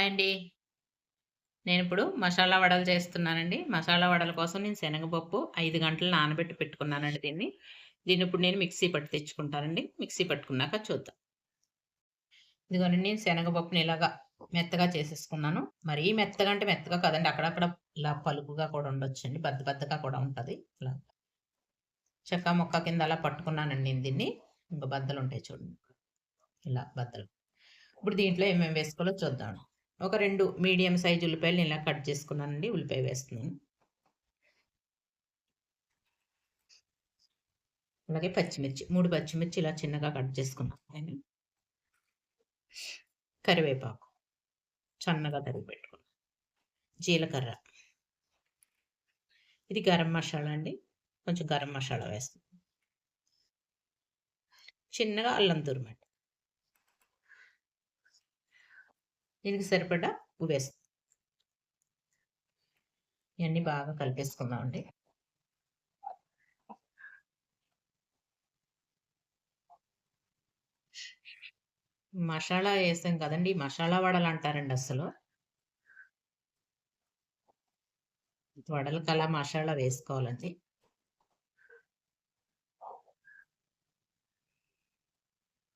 Hi అండి. నేను ఇప్పుడు మసాలా వడలు చేస్తున్నానండి. మసాలా వడల కోసం నేను శనగపప్పు ఐదు గంటలు నానబెట్టి పెట్టుకున్నానండి దీన్ని. దీన్ని ఇప్పుడు నేను మిక్సీ పట్టి తెచ్చుకుంటానండి. మిక్సీ పట్టుకున్నాక చూద్దాం. ఇదిగోనండి నేను శనగపప్పుని ఇలాగా మెత్తగా చేసేసుకున్నాను. మరీ మెత్తగా అంటే మెత్తగా కదండి. అక్కడక్కడ ఇలా పలుకుగా కూడా ఉండొచ్చండి. బద్ద బద్దగా కూడా ఉంటుంది. ఇలా చెక్క మొక్క కింద అలా పట్టుకున్నానండి నేను దీన్ని. ఇంకా బద్దలు ఉంటాయి చూడండి. ఇలా బద్దలు. ఇప్పుడు దీంట్లో ఏమేమి వేసుకోవాలో చూద్దాం. ఒక రెండు మీడియం సైజు ఉల్లిపాయలు ఇలా కట్ చేసుకున్నానండి ఉల్లిపాయ వేస్తున్నాను. అలాగే పచ్చిమిర్చి మూడు పచ్చిమిర్చి ఇలా చిన్నగా కట్ చేసుకున్నాను నేను. కరివేపాకు సన్నగా తరిగి పెట్టుకున్నాను జీలకర్ర. ఇది గరం మసాలా అండి కొంచెం గరం మసాలా వేస్తుంది చిన్నగా అల్లం తురుమండి దీనికి సరిపడా ఉప్పు వేస్తాం ఇవన్నీ బాగా కలిపేసుకుందామండి. మసాలా వేసాం కదండి మసాలా వడలు అంటారండి అసలు. వడలు కలా మసాలా వేసుకోవాలండి.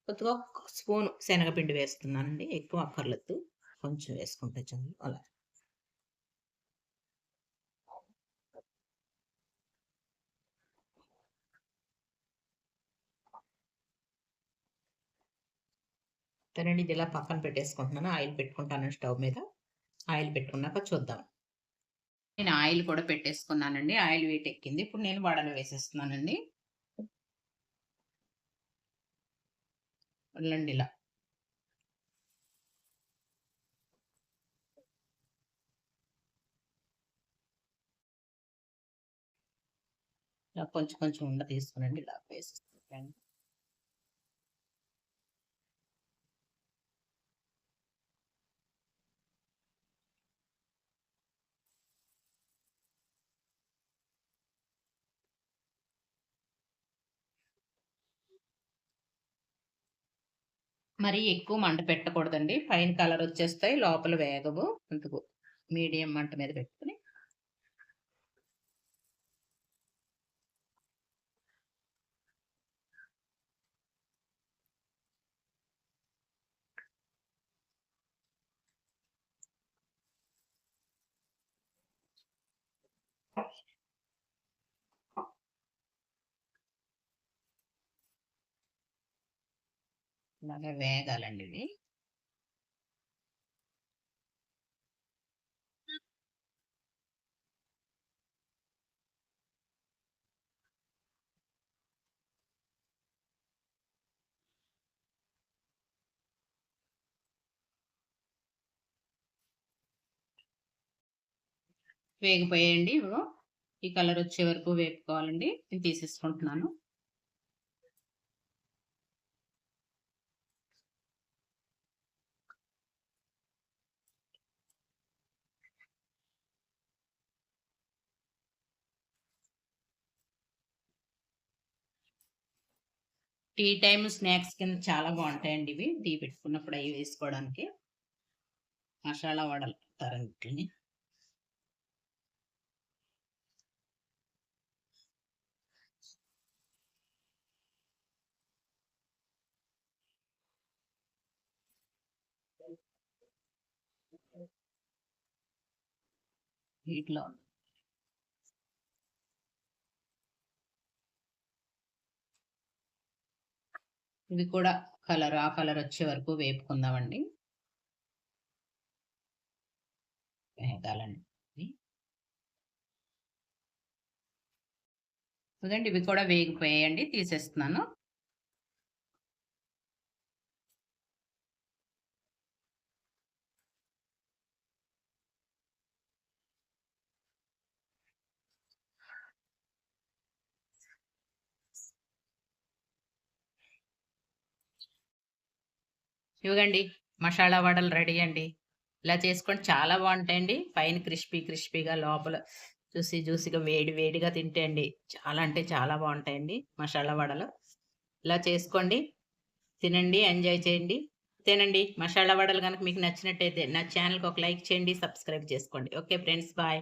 కొద్దిగా ఒక స్పూన్ శనగపిండి వేస్తున్నానండి ఎక్కువ అక్కర్లేదు. కొంచెం వేసుకుంటే చంద్రులు అలా. తనండి ఇది ఇలా పక్కన పెట్టేసుకుంటున్నాను. ఆయిల్ పెట్టుకుంటాను స్టవ్ మీద. ఆయిల్ పెట్టుకున్నాక చూద్దాం. నేను ఆయిల్ కూడా పెట్టేసుకున్నానండి. ఆయిల్ వేట్ ఎక్కింది. ఇప్పుడు నేను వడలు వేసేస్తున్నానండి. వెళ్ళండి ఇలా. ఇలా కొంచెం కొంచెం ఉండ తీసుకునండి ఇలా వేసేస్తాను మరి ఎక్కువ మంట పెట్టకూడదండి పైన కలర్ వచ్చేస్తాయి లోపల వేగవు అందుకు మీడియం మంట మీద పెట్టుకుని ఇలాగే వేగాలండి ఇది వేగిపోయాయండి. ఇప్పుడు ఈ కలర్ వచ్చే వరకు వేపుకోవాలండి. నేను తీసేసుకుంటున్నాను. టీ టైమ్ స్నాక్స్ కింద చాలా బాగుంటాయండి ఇవి. టీ పెట్టుకున్నప్పుడు అవి వేసుకోవడానికి. మసాలా వడలు తరంగిట్లని వీటిలో ఇవి కూడా కలర్ ఆ కలర్ వచ్చే వరకు వేపుకుందామండి. వేగాలండి చూడండి ఇవి కూడా వేగిపోయాయండి తీసేస్తున్నాను. ఇవ్వండి మసాలా వడలు రెడీ అండి. ఇలా చేసుకొని చాలా బాగుంటాయండి. పైన క్రిస్పీ క్రిస్పీగా లోపల చూసి జ్యూసీగా వేడి వేడిగా తింటే అండి చాలా అంటే చాలా బాగుంటాయండి మసాలా వడలు. ఇలా చేసుకోండి తినండి ఎంజాయ్ చేయండి. తినండి మసాలా వడలు కనుక మీకు నచ్చినట్టయితే నా ఛానల్కి ఒక లైక్ చేయండి సబ్స్క్రైబ్ చేసుకోండి. Okay friends bye.